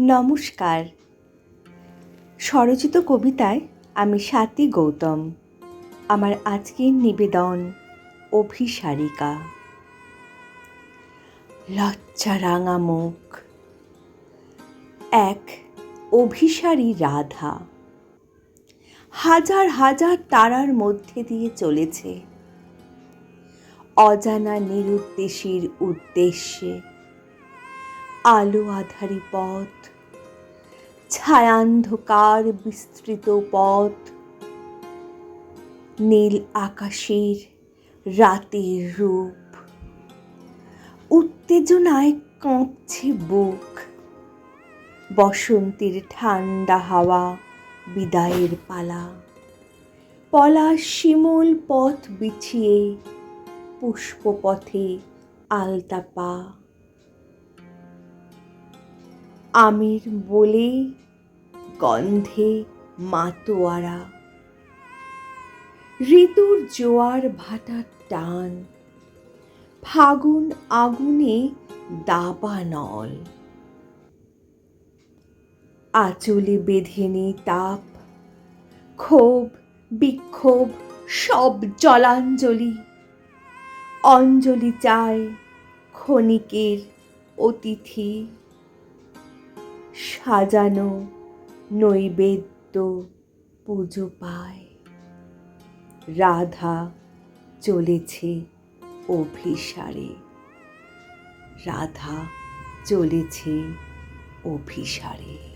নমস্কার। স্বরচিত কবিতায় আমি স্বাতী গৌতম। আমার আজকের নিবেদন অভিসারিকা। লজ্জা রাঙা মুখ। এক অভিসারী রাধা। হাজার হাজার তারার মধ্যে দিয়ে চলেছে। অজানা নিরুদ্দেশীর উদ্দেশ্যে আলো আধারী পথ, ছায়ান্ধকার বিস্তৃত পথ, নীল আকাশের রাতের রূপ, উত্তেজনায় কাঁপছে বুক, বসন্তের ঠান্ডা হাওয়া বিদায়ের পালা, পলাশ শিমুল পথ বিছিয়ে পুষ্পপথে আলতা পা আমির বলে গন্ধে মাতোয়ারা। ঋতুর জোয়ার ভাটার টান, ফাগুন আগুনে দাবানল আঁচলে বেঁধে তাপ, ক্ষোভ, বিক্ষোভ, সব জলাঞ্জলি। অঞ্জলি চায় ক্ষণিকের অতিথি। সাজানো নৈবেদ্য পুজো পায়। রাধা চলেছে অভিসারে। রাধা চলেছে অভিসারে।